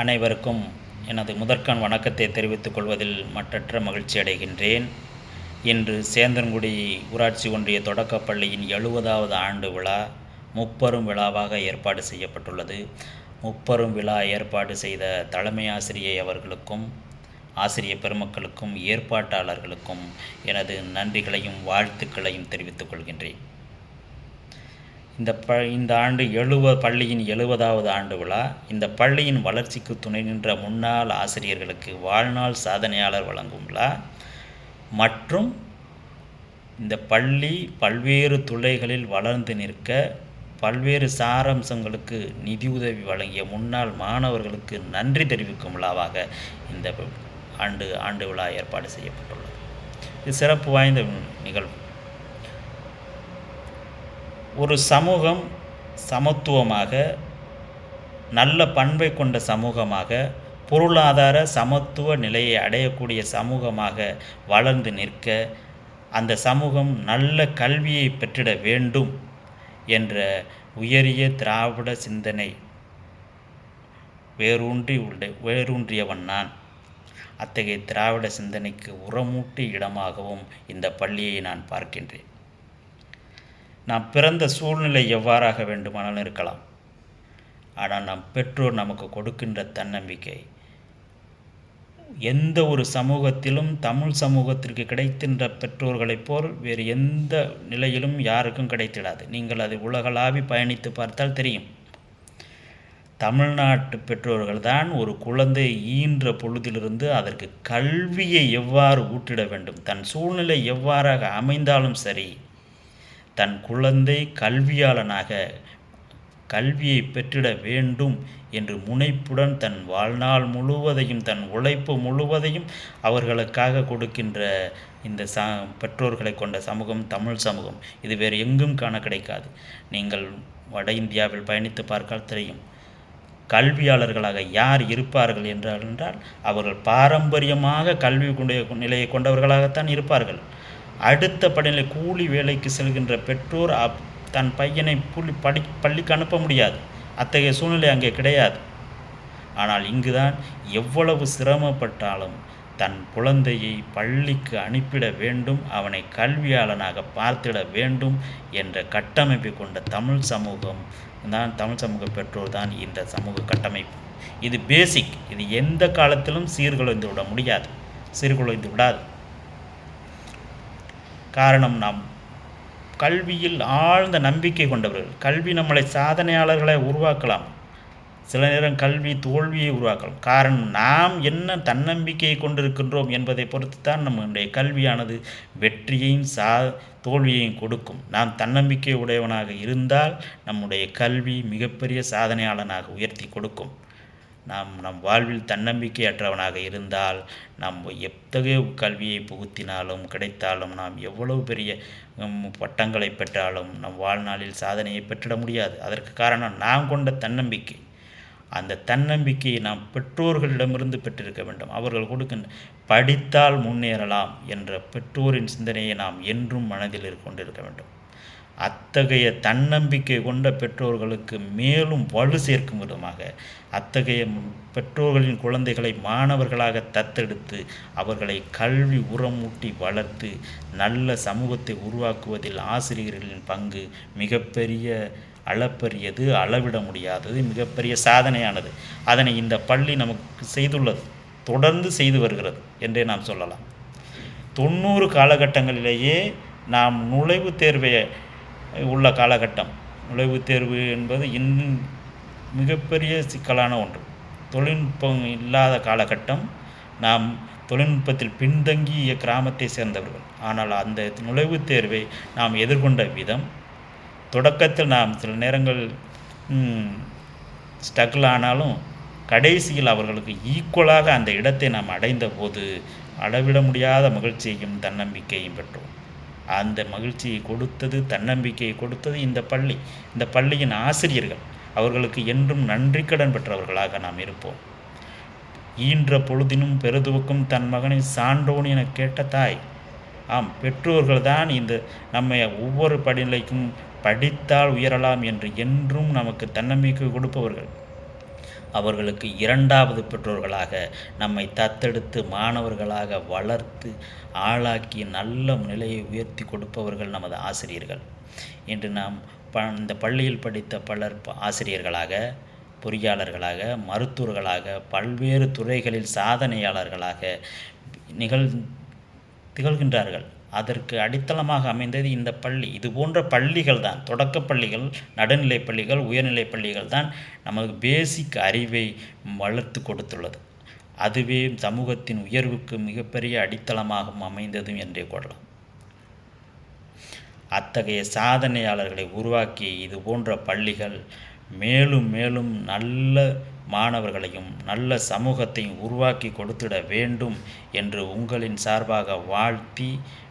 அனைவருக்கும் எனது முதற்கண் வணக்கத்தை தெரிவித்துக் கொள்வதில் மற்றற்ற மகிழ்ச்சி அடைகின்றேன். இன்று சேந்தன்குடி ஊராட்சி ஒன்றிய தொடக்கப் பள்ளியின் எழுபதாவது ஆண்டு விழா முப்பெரும் விழாவாக ஏற்பாடு செய்யப்பட்டுள்ளது. முப்பெரும் விழா ஏற்பாடு செய்த தலைமை ஆசிரியை அவர்களுக்கும் ஆசிரிய பெருமக்களுக்கும் ஏற்பாட்டாளர்களுக்கும் எனது நன்றிகளையும் வாழ்த்துக்களையும் தெரிவித்துக் கொள்கின்றேன். இந்த ப இந்த ஆண்டு எழுவ பள்ளியின் எழுபதாவது ஆண்டு விழா. இந்த பள்ளியின் வளர்ச்சிக்கு துணை நின்ற முன்னாள் ஆசிரியர்களுக்கு வாழ்நாள் சாதனையாளர் வழங்கும் விழா. மற்றும் இந்த பள்ளி பல்வேறு துறைகளில் வளர்ந்து நிற்க பல்வேறு சாரம்சங்களுக்கு நிதியுதவி வழங்கிய முன்னாள் மாணவர்களுக்கு நன்றி தெரிவிக்கும் விழாவாக இந்த ஆண்டு ஆண்டு விழா ஏற்பாடு செய்யப்பட்டுள்ளது. இது சிறப்பு வாய்ந்த நிகழ்வு. ஒரு சமூகம் சமத்துவமாக நல்ல பண்பை கொண்ட சமூகமாக பொருளாதார சமத்துவ நிலையை அடையக்கூடிய சமூகமாக வளர்ந்து நிற்க அந்த சமூகம் நல்ல கல்வியை பெற்றிட வேண்டும் என்ற உயரிய திராவிட சிந்தனை வேரூன்றி உள்ள வேரூன்றியவன் நான். அத்தகைய திராவிட சிந்தனைக்கு உரமூட்டி இடமாகவும் இந்த பள்ளியை நான் பார்க்கின்றேன். நாம் பிறந்த சூழ்நிலை எவ்வாறாக வேண்டுமானாலும் இருக்கலாம். ஆனால் நம் பெற்றோர் நமக்கு கொடுக்கின்ற தன்னம்பிக்கை எந்த ஒரு சமூகத்திலும் தமிழ் சமூகத்திற்கு கிடைக்கின்ற பெற்றோர்களைப் போல் வேறு எந்த நிலையிலும் யாருக்கும் கிடைத்திடாது. நீங்கள் அதை உலகளாவி பயணித்து பார்த்தால் தெரியும். தமிழ்நாட்டு பெற்றோர்கள் தான் ஒரு குழந்தை ஈன்ற பொழுதிலிருந்து அதற்கு கல்வியை எவ்வாறு ஊட்டிட வேண்டும்? தன் சூழ்நிலை எவ்வாறாக அமைந்தாலும் சரி தன் குழந்தை கல்வியாளனாக கல்வியை பெற்றிட வேண்டும் என்று முனைப்புடன் தன் வாழ்நாள் முழுவதையும் தன் உழைப்பு முழுவதையும் அவர்களுக்காக கொடுக்கின்ற இந்த ச பெற்றோர்களை கொண்ட சமூகம் தமிழ் சமூகம். இது வேறு எங்கும் காண கிடைக்காது. நீங்கள் வட இந்தியாவில் பயணித்து பார்க்கால் தெரியும். கல்வியாளர்களாக யார் இருப்பார்கள் என்றால் என்றால் அவர்கள் பாரம்பரியமாக கல்வி கொண்ட நிலையை கொண்டவர்களாகத்தான் இருப்பார்கள். அடுத்த படிநிலை கூலி வேலைக்கு செல்கின்ற பெற்றோர் அப் தன் பையனை புள்ளி படி பள்ளிக்கு அனுப்ப முடியாது. அத்தகைய சூழ்நிலை அங்கே கிடையாது. ஆனால் இங்குதான் எவ்வளவு சிரமப்பட்டாலும் தன் குழந்தையை பள்ளிக்கு அனுப்பிட வேண்டும் அவனை கல்வியாளனாக பார்த்திட வேண்டும் என்ற கட்டமைப்பை கொண்ட தமிழ் சமூகம் தான் தமிழ் சமூக பெற்றோர் தான் இந்த சமூக கட்டமைப்பு. இது பேசிக் இது எந்த காலத்திலும் சீர்குலைந்து விட முடியாது. சீர்குலைந்து விடாது. காரணம் நாம். கல்வியில் ஆழ்ந்த நம்பிக்கை கொண்டவர்கள். கல்வி நம்மளை சாதனையாளர்களை உருவாக்கலாம். சில நேரம் கல்வி தோல்வியை உருவாக்கலாம். காரணம் நாம் என்ன தன்னம்பிக்கையை கொண்டிருக்கின்றோம் என்பதை பொறுத்து தான் நம்முடைய கல்வியானது வெற்றியையும் சா தோல்வியையும் கொடுக்கும். நாம் தன்னம்பிக்கை உடையவனாக இருந்தால் நம்முடைய கல்வி மிகப்பெரிய சாதனையாளனாக உயர்த்தி கொடுக்கும். நாம் நம் வாழ்வில் தன்னம்பிக்கையற்றவனாக இருந்தால் நாம் எத்தகைய கல்வியை புகுத்தினாலும் கிடைத்தாலும் நாம் எவ்வளவு பெரிய பட்டங்களை பெற்றாலும் நம் வாழ்நாளில் சாதனையை பெற்றிட முடியாது. அதற்கு காரணம் நாம் கொண்ட தன்னம்பிக்கை. அந்த தன்னம்பிக்கையை நாம் பெற்றோர்களிடமிருந்து பெற்றிருக்க வேண்டும். அவர்கள் கொடுக்கின்ற படித்தால் முன்னேறலாம் என்ற பெற்றோரின் சிந்தனையை நாம் என்றும் மனதில் கொண்டிருக்க வேண்டும். அத்தகைய தன்னம்பிக்கை கொண்ட பெற்றோர்களுக்கு மேலும் வலு சேர்க்கும் விதமாக அத்தகைய பெற்றோர்களின் குழந்தைகளை மாணவர்களாக தத்தெடுத்து அவர்களை கல்வி உரமூட்டி வளர்த்து நல்ல சமூகத்தை உருவாக்குவதில் ஆசிரியர்களின் பங்கு மிகப்பெரிய அளப்பரியது அளவிட முடியாதது மிகப்பெரிய சாதனையானது. அதனை இந்த பள்ளி நமக்கு செய்துள்ளது தொடர்ந்து செய்து வருகிறது என்றே நாம் சொல்லலாம். தொண்ணூறு காலகட்டங்களிலேயே நாம் நுழைவுத் தேர்வை உள்ள காலகட்டம். நுழைவுத் தேர்வு என்பது இன்னும் மிகப்பெரிய சிக்கலான ஒன்று. தொழில்நுட்பம் இல்லாத காலகட்டம். நாம் தொழில்நுட்பத்தில் பின்தங்கிய கிராமத்தை சேர்ந்தவர்கள். ஆனால் அந்த நுழைவுத் தேர்வை நாம் எதிர்கொண்ட விதம் தொடக்கத்தில் நாம் சில நேரங்கள் ஸ்ட்ரகிள் ஆனாலும் கடைசியில் அவர்களுக்கு ஈக்குவலாக அந்த இடத்தை நாம் அடைந்த போது அளவிட முடியாத மகிழ்ச்சியையும் தன்னம்பிக்கையும் பெற்றோம். அந்த மகிழ்ச்சியை கொடுத்தது தன்னம்பிக்கையை கொடுத்தது இந்த பள்ளி. இந்த பள்ளியின் ஆசிரியர்கள். அவர்களுக்கு என்றும் நன்றி கடன் பெற்றவர்களாக நாம் இருப்போம். ஈன்ற பொழுதினும் பெருதுவுக்கும் தன் மகனை சான்றோன் என கேட்ட தாய். ஆம் பெற்றோர்கள் தான் இந்த நம்மை ஒவ்வொரு படிநிலைக்கும் படித்தால் உயரலாம் என்று என்றும் நமக்கு தன்னம்பிக்கை கொடுப்பவர்கள். அவர்களுக்கு இரண்டாவது பெற்றோர்களாக நம்மை தத்தெடுத்து மாணவர்களாக வளர்த்து ஆளாக்கி நல்ல நிலையை உயர்த்தி கொடுப்பவர்கள் நமது ஆசிரியர்கள். இன்று நாம் ப இந்த பள்ளியில் படித்த பலர் ஆசிரியர்களாக பொறியாளர்களாக மருத்துவர்களாக பல்வேறு துறைகளில் சாதனையாளர்களாக நிகழ் திகழ்கின்றார்கள். அதற்கு அடித்தளமாக அமைந்தது இந்த பள்ளி. இது போன்ற பள்ளிகள் தான். தொடக்க பள்ளிகள் நடுநிலை பள்ளிகள் உயர்நிலை பள்ளிகள் தான் நமக்கு பேசிக் அறிவை வளர்த்து கொடுத்துள்ளது. அதுவே சமூகத்தின் உயர்வுக்கு மிகப்பெரிய அடித்தளமாகவும் அமைந்ததும் என்றே கொள்ளலாம் அத்தகைய சாதனையாளர்களை உருவாக்கி இது போன்ற பள்ளிகள் மேலும் மேலும் நல்ல மாணவர்களையும் நல்ல சமூகத்தையும் உருவாக்கி கொடுத்திட வேண்டும் என்று உங்களின் சார்பாக வாழ்த்தி